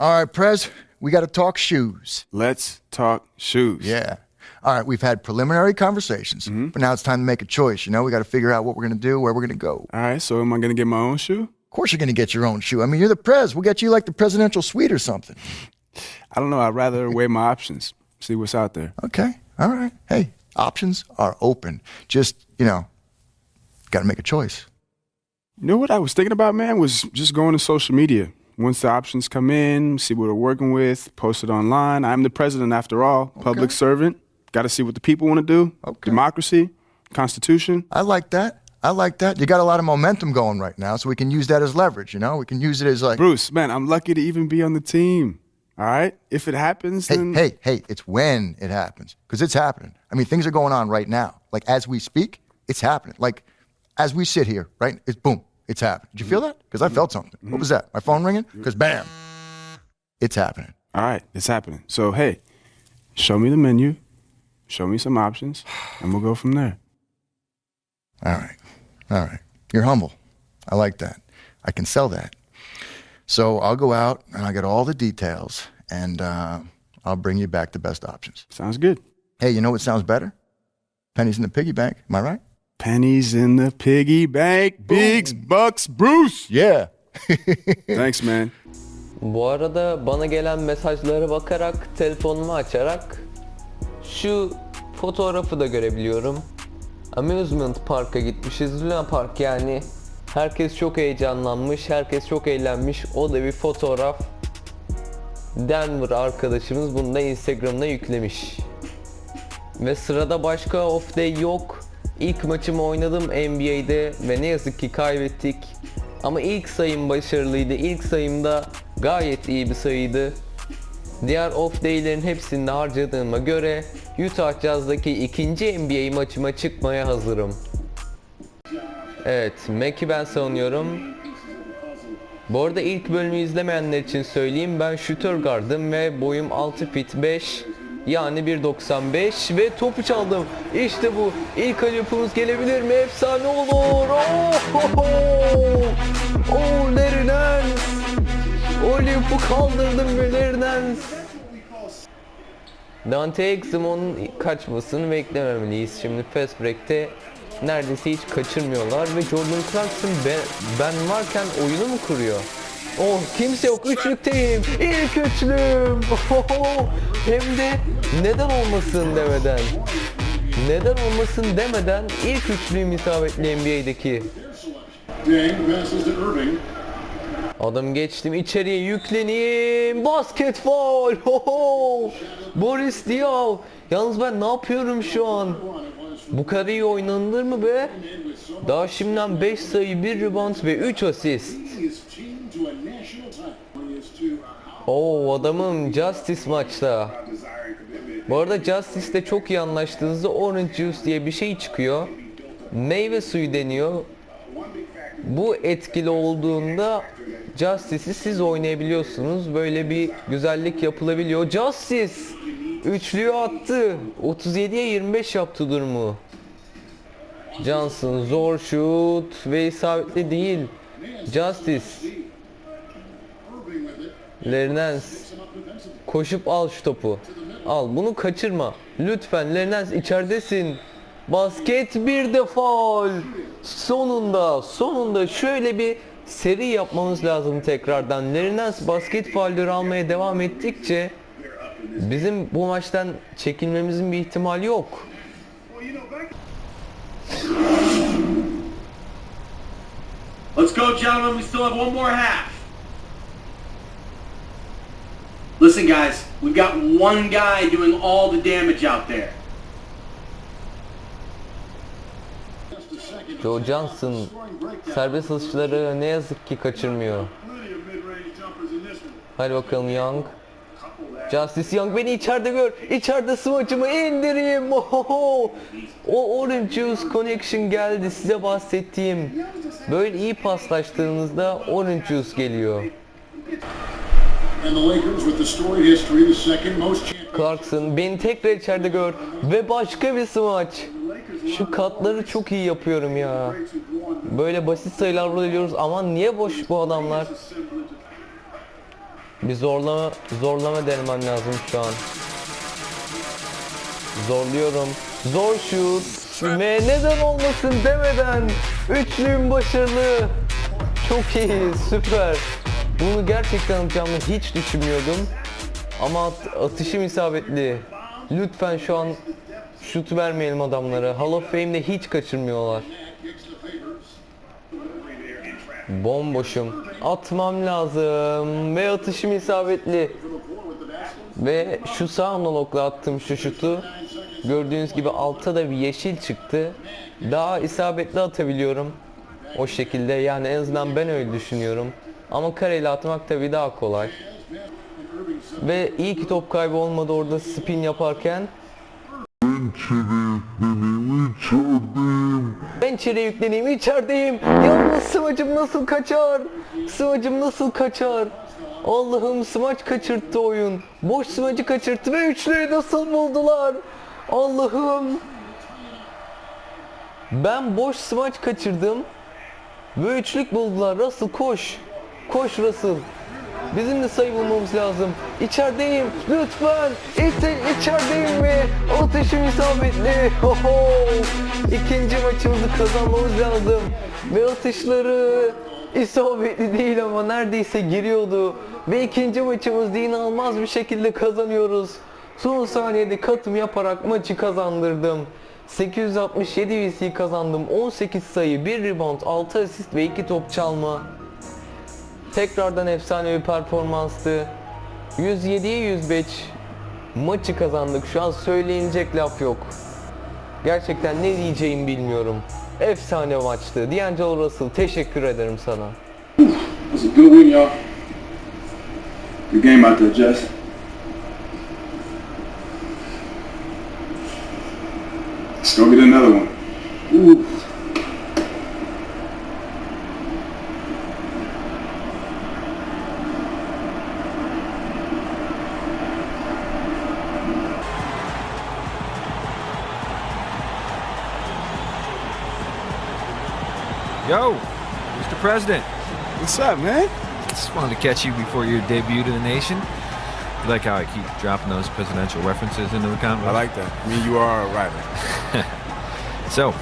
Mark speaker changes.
Speaker 1: All right, Prez, we got to talk shoes.
Speaker 2: Let's talk shoes.
Speaker 1: Yeah. All right, we've had preliminary conversations, mm-hmm. but now it's time to make a choice. You know, we got to figure out what we're going to do, where we're going to go.
Speaker 2: All right, so am I gonna get my own shoe?
Speaker 1: Of course, you're going to get your own shoe. I mean, you're the Prez. We'll get you like the presidential suite or something.
Speaker 2: I don't know. I'd rather weigh my options, see what's out there.
Speaker 1: Okay. All right. Hey, options are open. Just, you know, got to make a choice.
Speaker 2: You know what I was thinking about, man, was just going to social media. Once the options come in, see what we're working with, post it online. I'm the president after all, public servant. Got to see what the people want to do.
Speaker 1: Okay.
Speaker 2: Democracy, Constitution.
Speaker 1: I like that. I like that. You got a lot of momentum going right now, so we can use that as leverage. You know, we can use it as like,
Speaker 2: Bruce, man, I'm lucky to even be on the team. All right? If it happens,
Speaker 1: hey,
Speaker 2: then
Speaker 1: hey, hey, it's when it happens because it's happening. I mean, things are going on right now. Like as we speak, it's happening. Like as we sit here, right? It's boom, it's happening. Did you feel that? Because I felt something. What was that? My phone ringing? Because bam, it's happening.
Speaker 2: all right, it's happening. So, hey, show me the menu, show me some options, and we'll go from there.
Speaker 1: All right, all right. You're humble. I like that. I can sell that. So I'll go out and I'll get all the details, and uh, I'll bring you back the best options.
Speaker 2: Sounds good.
Speaker 1: Hey, you know what sounds better? Pennies in the piggy bank. Am I right?
Speaker 2: Pennies in the piggy bank, bigs, bucks, Bruce.
Speaker 1: Yeah.
Speaker 2: Thanks, man.
Speaker 3: Bu arada bana gelen mesajlara bakarak telefonumu açarak şu fotoğrafı da görebiliyorum. Amusement Park'a gitmişiz. Luna Park yani. Herkes çok heyecanlanmış, herkes çok eğlenmiş. O da bir fotoğraf. Denver arkadaşımız bunu da Instagram'ına yüklemiş. Ve sırada başka off day yok. İlk maçımı oynadım NBA'de ve ne yazık ki kaybettik. Ama ilk sayım başarılıydı. İlk sayımda gayet iyi bir sayıydı. Diğer off day'lerin hepsinde harcadığıma göre Utah Jazz'daki ikinci NBA maçıma çıkmaya hazırım. Evet, Mac'i ben savunuyorum. Bu arada ilk bölümü izlemeyenler için söyleyeyim ben shooter guard'ım ve boyum 6 feet 5 yani 1.95 ve topu çaldım. İşte bu. İlk alüpümüz gelebilir mi? Efsane olur. Oh, oh, Nance. Olymp'u kaldırdım ve Nance. Dante Exum'un kaçmasını beklememeliyiz. Şimdi fast break'te neredeyse hiç kaçırmıyorlar ve Jordan Clarkson ben, ben varken oyunu mu kuruyor? Oh kimse yok üçlükteyim. İlk üçlüm. Ohoho. Hem de neden olmasın demeden. Neden olmasın demeden ilk üçlüyüm isabetli NBA'deki. Adım geçtim içeriye yükleneyim. Basket foul. Hoho. Boris Diaw. Yalnız ben ne yapıyorum şu an? Bu kadar iyi oynanılır mı be? Daha şimdiden 5 sayı, 1 rebound ve 3 asist. Oo adamım Justice maçta. Bu arada Justice'le çok iyi anlaştığınızda Orange Juice diye bir şey çıkıyor. Meyve suyu deniyor. Bu etkili olduğunda Justice'i siz oynayabiliyorsunuz. Böyle bir güzellik yapılabiliyor. Justice! Üçlüyü attı. 37'ye 25 yaptı durumu. Johnson zor şut ve isabetli değil. Justice. Lernens. Koşup al şu topu. Al bunu kaçırma. Lütfen Lernens içeridesin. Basket bir de. Sonunda sonunda şöyle bir seri yapmamız lazım tekrardan. Lernens basket faulleri almaya devam ettikçe bizim bu maçtan çekilmemizin bir ihtimali yok.
Speaker 4: Let's go, gentlemen. We still have one more half. Listen, guys, we've got one guy doing all the damage out there.
Speaker 3: Joe Johnson serbest atışları ne yazık ki kaçırmıyor. Hadi bakalım Young. Justice Young beni içeride gör. İçeride smaçımı indireyim. Ohoho. O Orange Juice Connection geldi size bahsettiğim. Böyle iyi paslaştığınızda Orange Juice geliyor. Clarkson beni tekrar içeride gör. Ve başka bir smaç. Şu katları çok iyi yapıyorum ya. Böyle basit sayılar buluyoruz. Aman niye boş bu adamlar? Bir zorlama zorlama denemem lazım şu an. Zorluyorum. Zor şut. Ve neden olmasın demeden üçlüğüm başarılı. Çok iyi, süper. Bunu gerçekten atacağımı hiç düşünmüyordum. Ama at- atışım isabetli. Lütfen şu an şut vermeyelim adamlara. Hall of Fame'de hiç kaçırmıyorlar. Bomboşum. Atmam lazım. Ve atışım isabetli. Ve şu sağ analogla attım şu şutu. Gördüğünüz gibi altta da bir yeşil çıktı. Daha isabetli atabiliyorum. O şekilde yani en azından ben öyle düşünüyorum. Ama kareyle atmak tabii daha kolay. Ve iyi ki top kaybı olmadı orada spin yaparken. Ben içeri yükleneyim içerideyim. Yalnız smacım nasıl kaçar? Smacım nasıl kaçar? Allah'ım smaç kaçırttı oyun. Boş smacı kaçırttı ve üçlüyü nasıl buldular? Allah'ım. Ben boş smaç kaçırdım. Ve üçlük buldular. Russell koş. Koş Russell. Bizim de sayı bulmamız lazım. İçerideyim. Lütfen. İçe, içerideyim mi? Ateşim isabetli. Hoho. İkinci maçımızı kazanmamız lazım. Ve atışları isabetli değil ama neredeyse giriyordu. Ve ikinci maçımızda inanılmaz bir şekilde kazanıyoruz. Son saniyede katım yaparak maçı kazandırdım. 867 VC kazandım. 18 sayı, 1 rebound, 6 asist ve 2 top çalma. Tekrardan efsane bir performanstı. 107'ye 105 maçı kazandık. Şu an söyleyecek laf yok. Gerçekten ne diyeceğimi bilmiyorum. Efsane maçtı. D'Angelo Russell teşekkür ederim sana.
Speaker 5: It's a good win, y'all. Good game out there, Jess. Let's go get another one. Ooh.
Speaker 6: Yo, Mr. President.
Speaker 2: What's up, man?
Speaker 6: Just wanted to catch you before your debut to the nation. You like how I keep dropping those presidential references into the convo?
Speaker 2: I like that. I mean, you are a writer.
Speaker 6: So,